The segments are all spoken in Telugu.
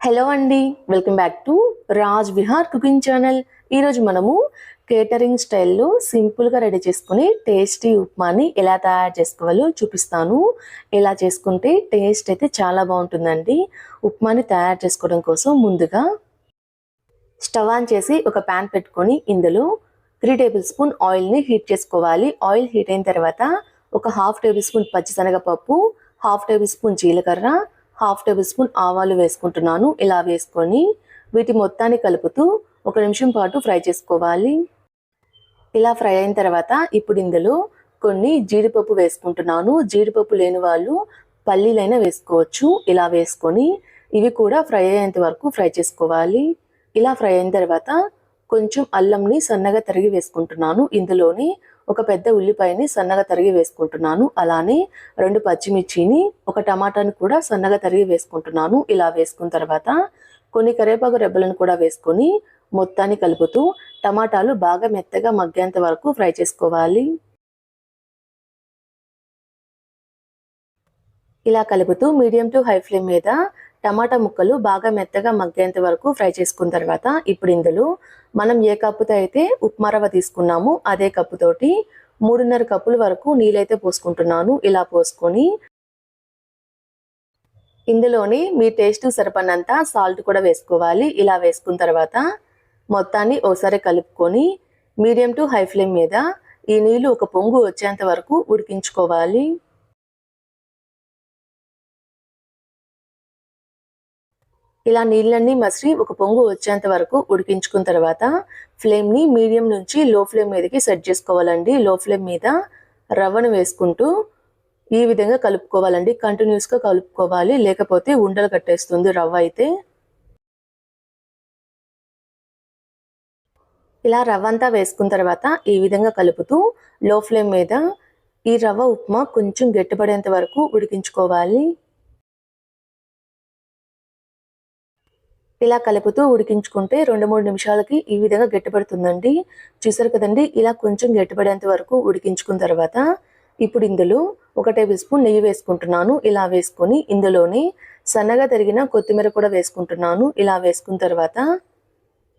హలో అండి. Welcome back to Raj Vihar cooking channel ఈరోజు మనము కేటరింగ్ స్టైల్లో సింపుల్గా రెడీ చేసుకుని టేస్టీ ఉప్మాని ఎలా తయారు చేసుకోవాలో చూపిస్తాను. ఎలా చేసుకుంటే టేస్ట్ అయితే చాలా బాగుంటుందండి. ఉప్మాని తయారు చేసుకోవడం కోసం ముందుగా స్టవ్ ఆన్ చేసి ఒక ప్యాన్ పెట్టుకొని ఇందులో త్రీ టేబుల్ స్పూన్ ఆయిల్ని హీట్ చేసుకోవాలి. ఆయిల్ హీట్ అయిన తర్వాత ఒక హాఫ్ టేబుల్ స్పూన్ పచ్చిశనగపప్పు హాఫ్ టేబుల్ స్పూన్ జీలకర్ర హాఫ్ టేబుల్ స్పూన్ ఆవాలు వేసుకుంటున్నాను. ఇలా వేసుకొని వీటి మొత్తాన్ని కలుపుతూ ఒక నిమిషం పాటు ఫ్రై చేసుకోవాలి. ఇలా ఫ్రై అయిన తర్వాత ఇప్పుడు ఇందులో కొన్ని జీడిపప్పు వేసుకుంటున్నాను. జీడిపప్పు లేని వాళ్ళు పల్లీలైనా వేసుకోవచ్చు. ఇలా వేసుకొని ఇవి కూడా ఫ్రై అయ్యేంత వరకు ఫ్రై చేసుకోవాలి. ఇలా ఫ్రై అయిన తర్వాత కొంచెం అల్లంని సన్నగా తరిగి వేసుకుంటున్నాను. ఇందులోని ఒక పెద్ద ఉల్లిపాయని సన్నగా తరిగి వేసుకుంటున్నాను. అలానే రెండు పచ్చిమిర్చిని ఒక టమాటాని కూడా సన్నగా తరిగి వేసుకుంటున్నాను. ఇలా వేసుకున్న తర్వాత కొన్ని కరివేపాకు రెబ్బలను కూడా వేసుకొని మొత్తాన్ని కలుపుతూ టమాటాలు బాగా మెత్తగా మగ్గేంత వరకు ఫ్రై చేసుకోవాలి. ఇలా కలుపుతూ మీడియం టు హై ఫ్లేమ్ మీద టమాటా ముక్కలు బాగా మెత్తగా మగ్గేంత వరకు ఫ్రై చేసుకున్న తర్వాత ఇప్పుడు ఇందులో మనం ఏ కప్పుతో అయితే ఉప్మా రవ్వ తీసుకున్నామో అదే కప్పుతోటి మూడున్నర కప్పుల వరకు నీళ్ళైతే పోసుకుంటున్నాను. ఇలా పోసుకొని ఇందులోని మీ టేస్ట్ సరిపడినంత సాల్ట్ కూడా వేసుకోవాలి. ఇలా వేసుకున్న తర్వాత మొత్తాన్ని ఓసారి కలుపుకొని మీడియం టు హై ఫ్లేమ్ మీద ఈ నీళ్ళు ఒక పొంగు వచ్చేంత వరకు ఉడికించుకోవాలి. ఇలా నీళ్ళన్నీ మసిరి ఒక పొంగు వచ్చేంత వరకు ఉడికించుకున్న తర్వాత ఫ్లేమ్ని మీడియం నుంచి లో ఫ్లేమ్ మీదకి సెట్ చేసుకోవాలండి. లో ఫ్లేమ్ మీద రవ్వను వేసుకుంటూ ఈ విధంగా కలుపుకోవాలండి. కంటిన్యూస్గా కలుపుకోవాలి. లేకపోతే ఉండలు కట్టేస్తుంది రవ్వ అయితే. ఇలా రవ్వ అంతా వేసుకున్న తర్వాత ఈ విధంగా కలుపుతూ లో ఫ్లేమ్ మీద ఈ రవ్వ ఉప్మా కొంచెం గట్టిపడేంత వరకు ఉడికించుకోవాలి. ఇలా కలుపుతూ ఉడికించుకుంటే రెండు మూడు నిమిషాలకి ఈ విధంగా గట్టిపడుతుందండి. చూసారు కదండి? ఇలా కొంచెం గట్టిపడేంత వరకు ఉడికించుకున్న తర్వాత ఇప్పుడు ఇందులో ఒక టేబుల్ స్పూన్ నెయ్యి వేసుకుంటున్నాను. ఇలా వేసుకొని ఇందులోని సన్నగా తరిగిన కొత్తిమీర కూడా వేసుకుంటున్నాను. ఇలా వేసుకున్న తర్వాత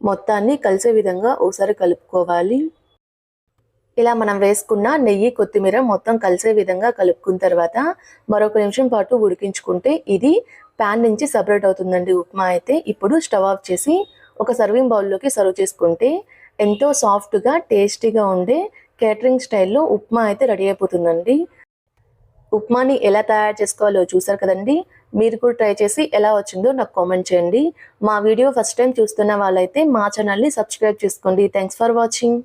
మొత్తాన్ని కలిసే విధంగా ఒకసారి కలుపుకోవాలి. ఇలా మనం వేసుకున్న నెయ్యి కొత్తిమీర మొత్తం కలిసే విధంగా కలుపుకున్న తర్వాత మరొక నిమిషం పాటు ఉడికించుకుంటే ఇది ప్యాన్ నుంచి సపరేట్ అవుతుందండి. ఉప్మా అయితే ఇప్పుడు స్టవ్ ఆఫ్ చేసి ఒక సర్వింగ్ బౌల్లోకి సర్వ్ చేసుకుంటే ఎంతో సాఫ్ట్గా టేస్టీగా ఉండే కేటరింగ్ స్టైల్లో ఉప్మా అయితే రెడీ అయిపోతుందండి. ఉప్మాని ఎలా తయారు చేసుకోవాలో చూసారు కదండి? మీరు కూడా ట్రై చేసి ఎలా వచ్చిందో నాకు కామెంట్ చేయండి. మా వీడియో ఫస్ట్ టైం చూస్తున్న వాళ్ళైతే మా ఛానల్ని సబ్స్క్రైబ్ చేసుకోండి. Thanks for watching